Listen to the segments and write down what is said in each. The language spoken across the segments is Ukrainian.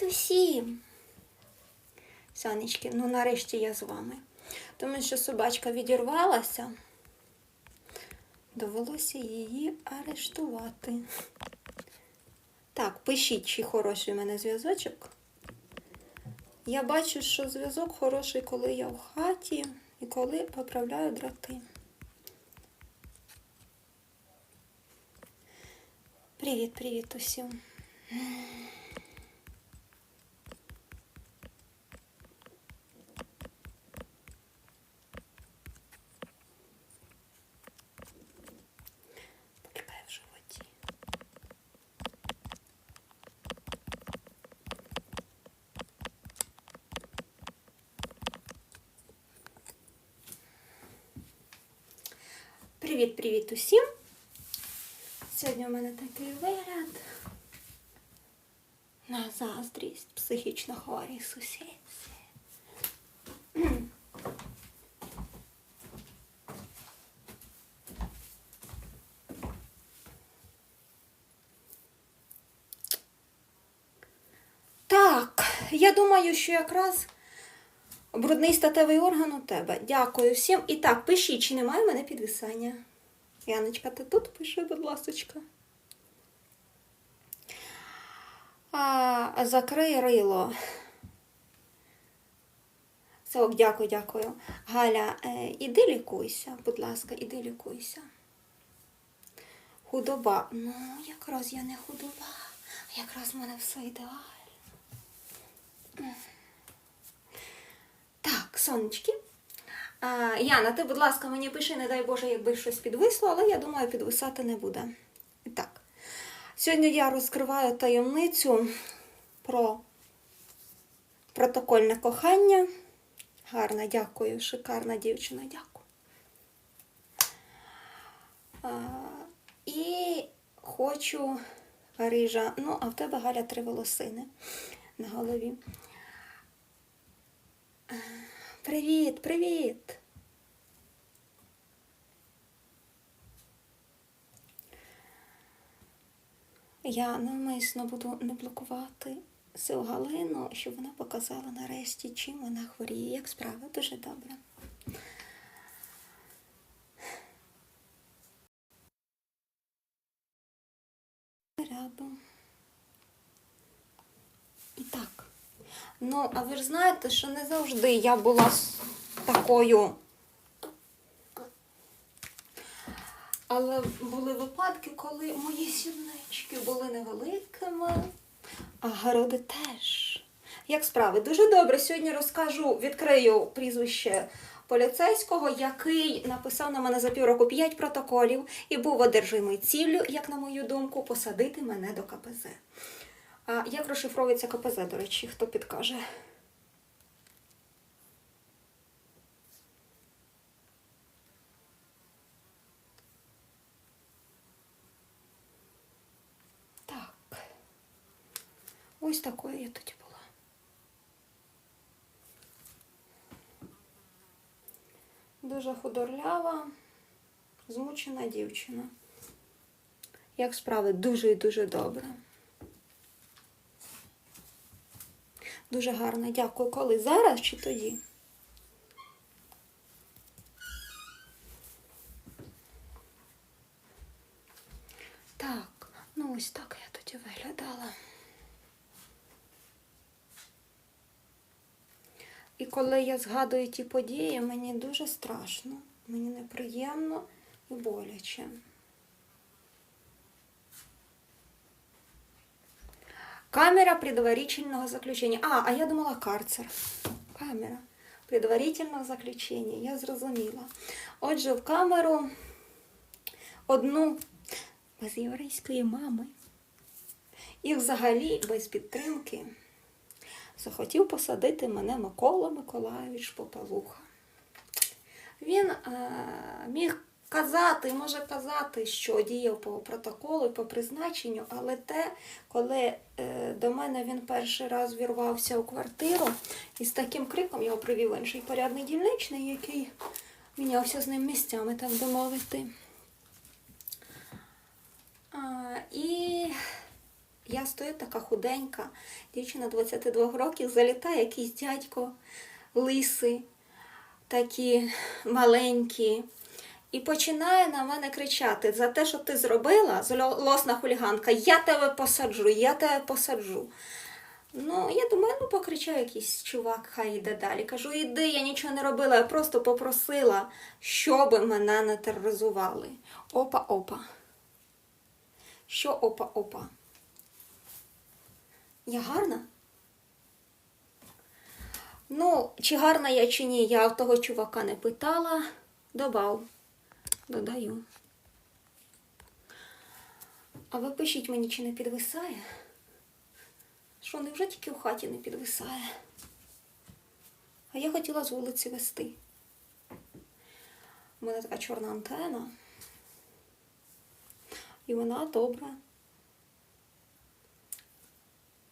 Усім. Сонечки, ну нарешті я з вами. Тому що собачка відірвалася, довелося її арештувати. Так, пишіть, чи хороший в мене зв'язочок. Я бачу, що зв'язок хороший, коли я в хаті і коли поправляю дроти. Привіт, привіт усім. Привіт-привіт усім! Сьогодні у мене такий вигляд. На заздрість психічно хворій сусідці. Так, я думаю, що якраз брудний статевий орган у тебе. Дякую всім. І так, пишіть, чи немає в мене підвисання. Яночка, ти тут пиши, будь ласочка. А, закрий рило. Все, дякую, дякую. Галя, е, іди лікуйся, будь ласка, іди лікуйся. Худоба. Ну, якраз я не худоба. а Якраз в мене все ідеально. Так, сонечки. Яна, ти, будь ласка, мені пиши, не дай Боже, якби щось підвисло, але я думаю, підвисати не буде. І так. Сьогодні я розкриваю таємницю про протокольне кохання. Гарна, дякую, шикарна дівчина, дякую. А, і хочу Рижа. Ну, а в тебе Галя три волосини на голові. Привіт, привіт! Я навмисно буду не блокувати сил Галину, щоб вона показала нарешті, чим вона хворіє. Як справа? Дуже добре. Рядом. І так. Ну, а ви ж знаєте, що не завжди я була такою. Але були випадки, коли мої сіднички були невеликими, а городи теж. Як справи? Дуже добре. Сьогодні розкажу, відкрию прізвище поліцейського, який написав на мене за півроку 5 протоколів і був одержимий ціллю, як на мою думку, посадити мене до КПЗ. А як розшифровується КПЗ, до речі, хто підкаже? Так. Ось такою я тоді була. Дуже худорлява, змучена дівчина. Як справи? Дуже і дуже добре. Дуже гарно, дякую. Коли? Зараз чи тоді? Так, ну ось так я тоді виглядала. І коли я згадую ті події, мені дуже страшно, мені неприємно і боляче. Камера предварительного заключения. А, а я думала карцер. Камера предварительного заключення. Я зрозуміла. Отже, в камеру одну без єврейської мами. І взагалі без підтримки захотів посадити мене Микола Миколайович Попалуха. Він е, міг казати, може казати, що діяв по протоколу по призначенню, але те, коли е, до мене він перший раз вірвався у квартиру і з таким криком його привів інший порядний дільничний, який мінявся з ним місцями, так би мовити. І Я стою така худенька, дівчина 22 років, залітає якийсь дядько лисий, такі маленькі. І починає на мене кричати за те, що ти зробила, злосна хуліганка, я тебе посаджу, я тебе посаджу. Ну, я думаю, ну покричав якийсь чувак, хай йде далі. Кажу, іди, я нічого не робила, я просто попросила, щоб мене не тероризували. Опа-опа. Що опа-опа? Я гарна? Ну, чи гарна я, чи ні, я того чувака не питала. Добав. Додаю. А ви пишіть мені, чи не підвисає? Що, невже тільки в хаті не підвисає? А я хотіла з вулиці вести. У мене така чорна антена. І вона добре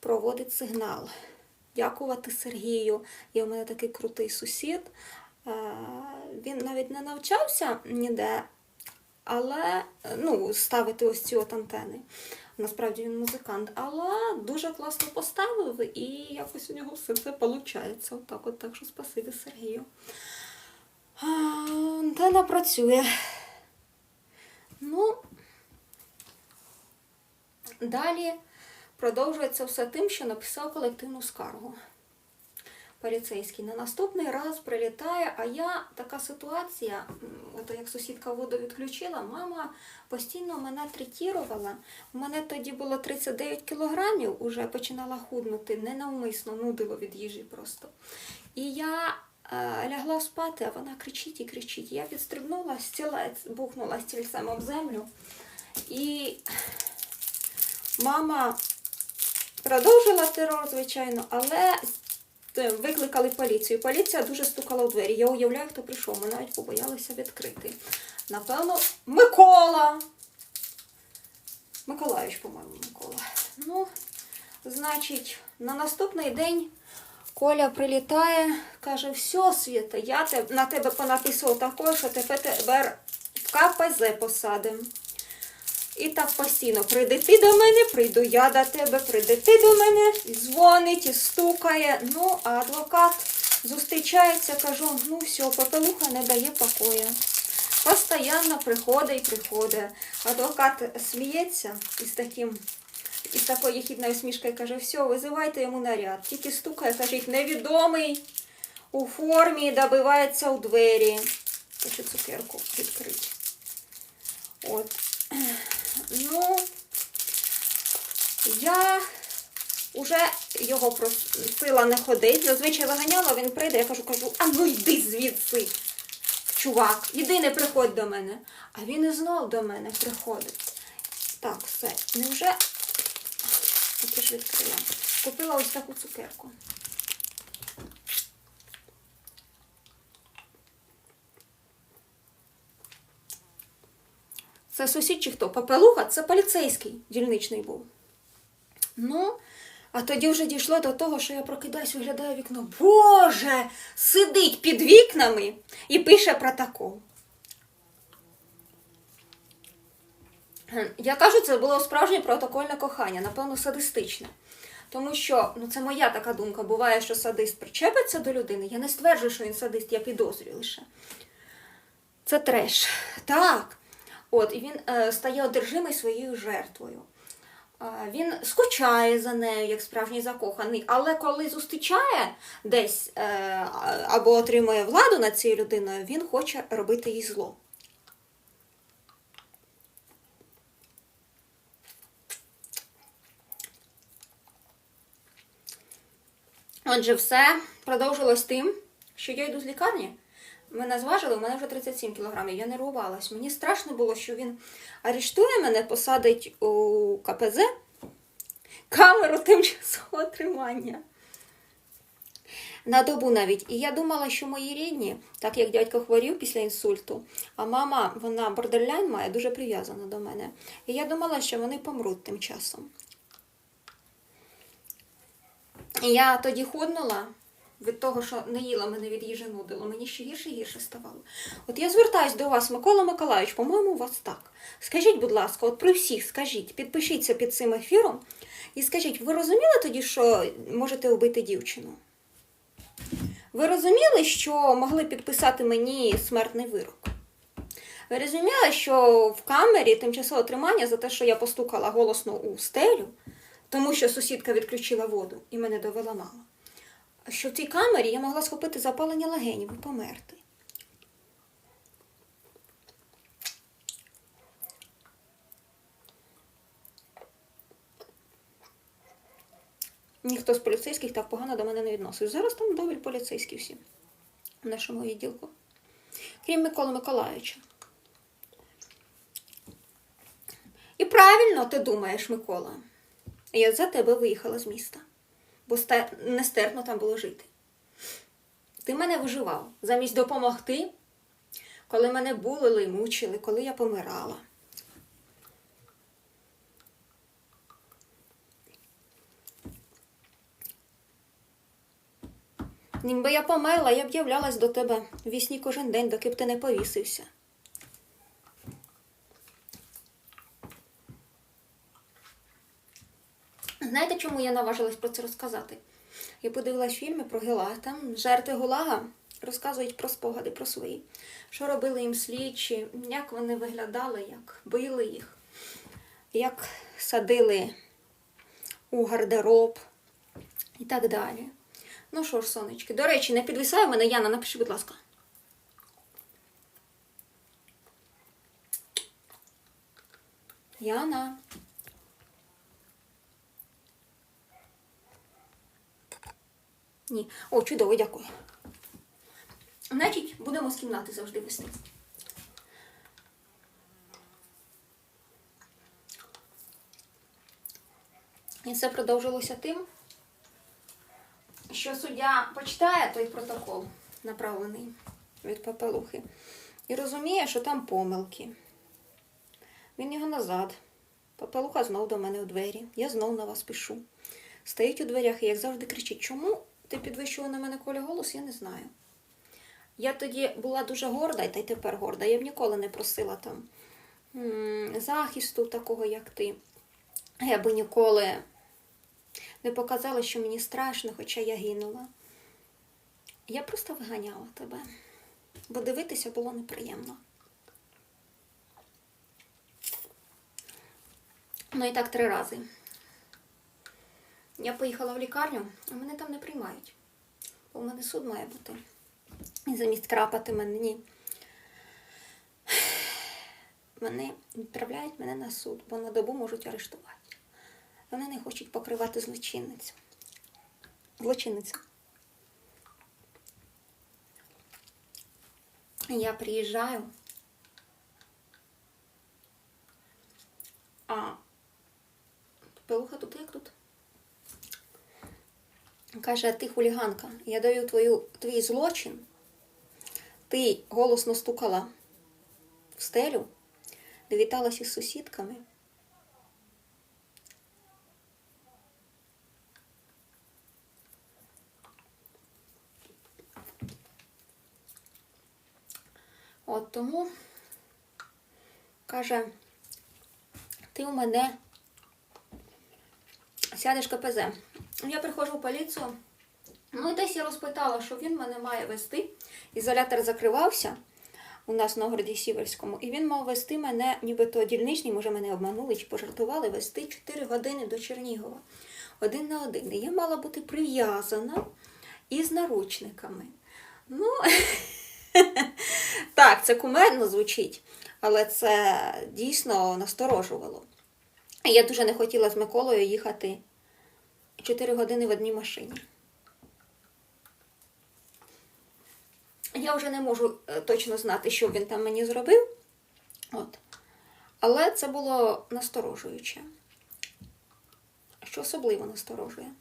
проводить сигнал. Дякувати Сергію. І у мене такий крутий сусід. Е, Він навіть не навчався ніде, але ну, ставити ось ці от антени. Насправді він музикант, але дуже класно поставив і якось у нього все це виходить. Отак от, так що спасибі Сергію. Антена працює. Ну, далі продовжується все тим, що написав колективну скаргу. Поліцейський на наступний раз прилітає, а я така ситуація, м, от як сусідка воду відключила, мама постійно мене третірувала. У мене тоді було 39 кілограмів, уже починала худнути, ненавмисно, нудило від їжі просто. І я е, лягла спати, а вона кричить і кричить. Я відстрибнула, стілець, бухнула стільцем об землю. І мама продовжила терор, звичайно, але викликали поліцію. Поліція дуже стукала у двері. Я уявляю, хто прийшов. Ми навіть побоялися відкрити. Напевно, Микола. Миколаївич, по-моєму, Микола. Ну, значить, на наступний день Коля прилітає, каже: все, Світа, я на тебе понаписував такое, що тепер в КПЗ посадимо. І так постійно прийди ти до мене, прийду я до тебе, прийди ти до мене, і дзвонить, і стукає. Ну, а адвокат зустрічається, кажу, ну все, попелуха не дає покоя. Постоянно приходить і приходить. Адвокат сміється із таким. Із такою єхідною смішкою каже, все, визивайте йому наряд. Тільки стукає, кажуть, невідомий у формі добивається у двері. Хочу цукерку відкрити. От. Ну, я вже його просила не ходити. Зазвичай виганяла, він прийде, я кажу, кажу, а ну йди звідси, чувак, іди не приходь до мене. А він і знов до мене приходить. Так, все, невже. Купила ось таку цукерку. Це сусід чи хто? Папелуха? Це поліцейський дільничний був. Ну, а тоді вже дійшло до того, що я прокидаюсь, виглядаю вікно. Боже! Сидить під вікнами і пише протокол. Я кажу, це було справжнє протокольне кохання, напевно, садистичне. Тому що, ну це моя така думка, буває, що садист причепиться до людини. Я не стверджую, що він садист, я підозрюю лише. Це треш. Так. От, і він е, стає одержимий своєю жертвою. Е, він скучає за нею, як справжній закоханий, але коли зустрічає десь е, або отримує владу над цією людиною, він хоче робити їй зло. Отже, все продовжилось тим, що я йду з лікарні. Мене зважили, у мене вже 37 кілограмів. Я нервувалась. Мені страшно було, що він арештує мене, посадить у КПЗ камеру тимчасового тримання. На добу навіть. І я думала, що мої рідні, так як дядько хворів після інсульту, а мама, вона бордерляйн має, дуже прив'язана до мене. І я думала, що вони помруть тим часом. І я тоді худнула від того, що не їла мене від їжі нудило, мені ще гірше гірше ставало. От я звертаюсь до вас, Микола Миколаївич, по-моєму, у вас так. Скажіть, будь ласка, от при всіх скажіть, підпишіться під цим ефіром. І скажіть, ви розуміли тоді, що можете вбити дівчину? Ви розуміли, що могли підписати мені смертний вирок? Ви розуміли, що в камері тимчасове тримання за те, що я постукала голосно у стелю, тому що сусідка відключила воду і мене довела мама. Що в цій камері я могла схопити запалення легенів і померти. Ніхто з поліцейських так погано до мене не відносив. Зараз там доволі поліцейські всі в нашому відділку. Крім Миколи Миколаївича. І правильно ти думаєш, Микола. Я за тебе виїхала з міста, бо сте- нестерпно там було жити. Ти мене виживав замість допомогти, коли мене булили і мучили, коли я помирала. Ніби я померла, я б являлась до тебе вісні кожен день, доки б ти не повісився. Знаєте, чому я наважилась про це розказати? Я подивилась фільми про Гелаг. Там жертви Гулага розказують про спогади, про свої. Що робили їм слідчі, як вони виглядали, як били їх, як садили у гардероб і так далі. Ну що ж, сонечки, до речі, не підвисає мене, Яна, напиши, будь ласка. Яна. Ні. О, чудово, дякую. Значить, будемо з кімнати завжди вести. І це продовжилося тим, що суддя почитає той протокол, направлений від папелухи, і розуміє, що там помилки. Він його назад. Папелуха знов до мене у двері. Я знов на вас пишу. Стоїть у дверях і, як завжди, кричить, чому ти підвищував на мене Коля голос, я не знаю. Я тоді була дуже горда, та й тепер горда. Я б ніколи не просила там захисту такого, як ти. Я би ніколи не показала, що мені страшно, хоча я гинула. Я просто виганяла тебе, бо дивитися було неприємно. Ну і так три рази. Я поїхала в лікарню, а мене там не приймають. Бо в мене суд має бути. І замість крапати мене, ні. Вони відправляють мене на суд, бо на добу можуть арештувати. Вони не хочуть покривати злочинницю. Злочинницю. Я приїжджаю. А пелуха тут як тут? Каже, ти хуліганка, я даю твою, твій злочин. Ти голосно стукала в стелю, де віталася з сусідками. От тому каже, ти у мене сядеш КПЗ. Я приходжу в поліцію. Ну і десь я розпитала, що він мене має вести. Ізолятор закривався у нас в Новгороді Сіверському, і він мав вести мене, нібито дільничний, може, мене обманули чи пожартували, вести 4 години до Чернігова. Один на один. І я мала бути прив'язана із наручниками. Ну, так, це кумедно звучить, але це дійсно насторожувало. Я дуже не хотіла з Миколою їхати 4 години в одній машині. Я вже не можу е, точно знати, що він там мені зробив. От. Але це було насторожуюче. Що особливо насторожує.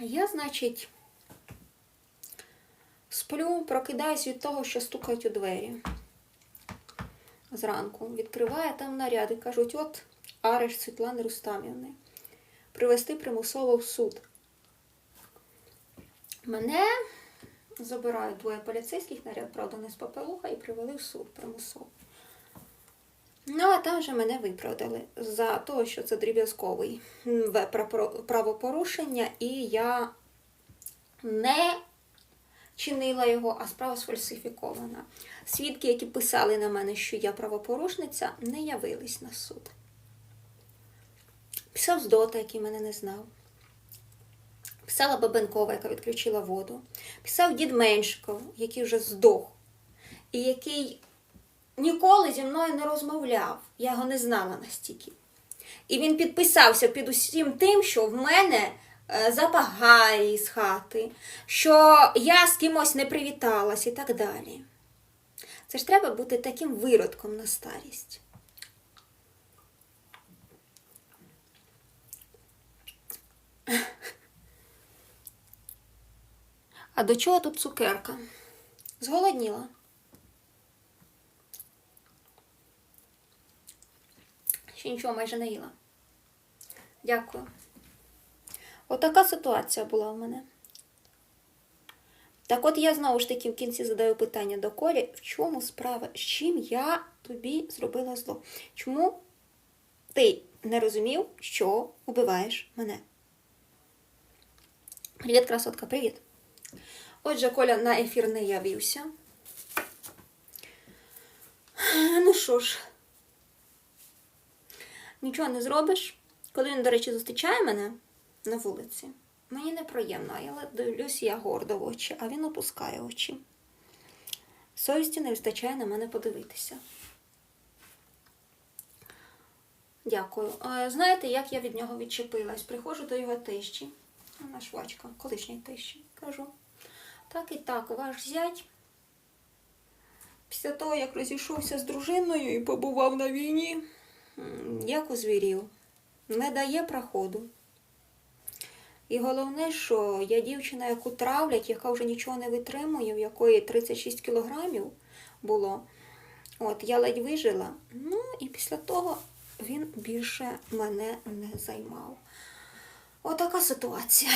Я, значить, сплю, прокидаюсь від того, що стукають у двері. Зранку відкриває там наряди. Кажуть, от арешт Світлани Рустамівни. Привезти примусово в суд. Мене забирають двоє поліцейських наряд, правда, не з папелуха, і привели в суд примусово. Ну, а там вже мене виправдали за те, що це дріб'язковий правопорушення, і я не чинила його, а справа сфальсифікована. Свідки, які писали на мене, що я правопорушниця, не явились на суд. Писав Здота, який мене не знав. Писала Бабенкова, яка відключила воду. Писав дід Меншиков, який вже здох, і який ніколи зі мною не розмовляв. Я його не знала настільки. І він підписався під усім тим, що в мене е, запах гарі з хати, що я з кимось не привіталась і так далі. Це ж треба бути таким виродком на старість. А до чого тут цукерка? Зголодніла. Ще нічого майже не їла. Дякую. Отака ситуація була в мене. Так от я знову ж таки в кінці задаю питання до Колі, в чому справа? З чим я тобі зробила зло? Чому ти не розумів, що убиваєш мене? Привіт, красотка, привіт. Отже, Коля на ефір не явився. Ну що ж, нічого не зробиш. Коли він, до речі, зустрічає мене на вулиці, мені неприємно, але дивлюсь я гордо в очі, а він опускає очі. Совісті не вистачає на мене подивитися. Дякую. Е, Знаєте, як я від нього відчепилась? Приходжу до його тещі, вона швачка, колишньої тещі, кажу. Так і так, ваш зять. Після того, як розійшовся з дружиною і побував на війні, як озвірів, не дає проходу. І головне, що я дівчина, яку травлять, яка вже нічого не витримує, в якої 36 кілограмів було. От, я ледь вижила. Ну, і після того він більше мене не займав. Отака ситуація.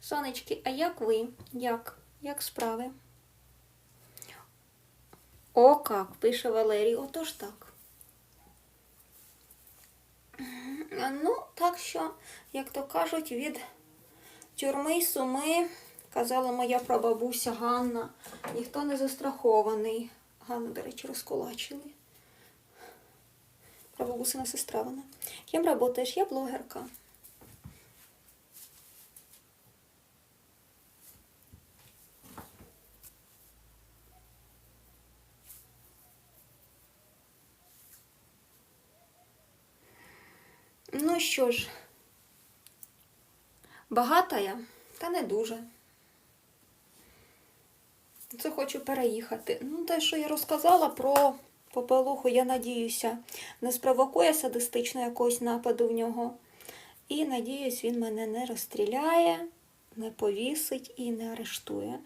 Сонечки, а як ви? Як? Як справи? О, как, пише Валерій, отож так. Ну, так що, як то кажуть, від тюрми й суми, казала моя прабабуся Ганна, ніхто не застрахований. Ганну, до речі, розкулачили. Прабабусина сестра вона. Ким працюєш? Я блогерка. Ну що ж, багата я, та не дуже. Це хочу переїхати. Ну, те, що я розказала про попелуху, я надіюся, не спровокує садистично якогось нападу в нього. І надіюсь, він мене не розстріляє, не повісить і не арештує.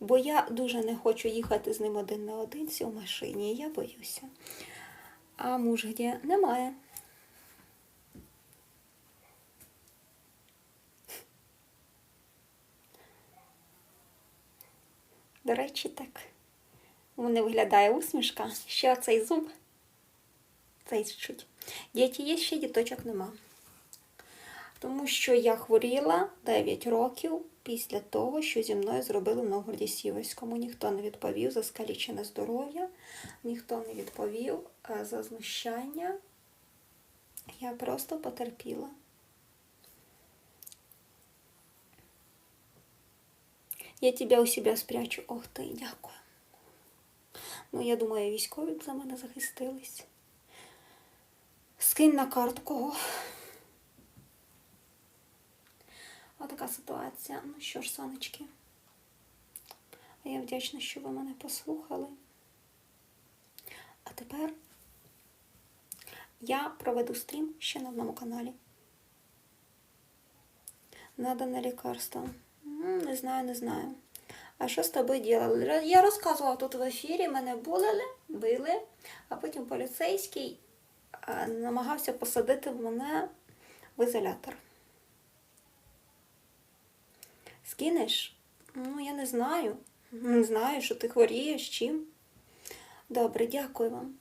Бо я дуже не хочу їхати з ним один на одинці у машині. Я боюся. А муж де? Немає. До речі, так. Мене виглядає усмішка. Ще цей зуб. Цей чуть. Діти є, ще діточок нема. Тому що я хворіла 9 років після того, що зі мною зробили в Новгороді Сіверському. Ніхто не відповів за скалічене здоров'я, ніхто не відповів е, за знущання. Я просто потерпіла. Я тебе у себе спрячу. Ох ти, дякую. Ну, я думаю, військові за мене захистились. Скинь на карту. Отака ситуація. Ну що ж, сонечки. Я вдячна, що ви мене послухали. А тепер я проведу стрім ще на одному каналі. Надане лікарство. Не знаю, не знаю. А що з тобою ділили? Я розказувала тут в ефірі, мене булили, били, а потім поліцейський намагався посадити мене в ізолятор. Скинеш? Ну, я не знаю. Не знаю, що ти хворієш чим. Добре, дякую вам.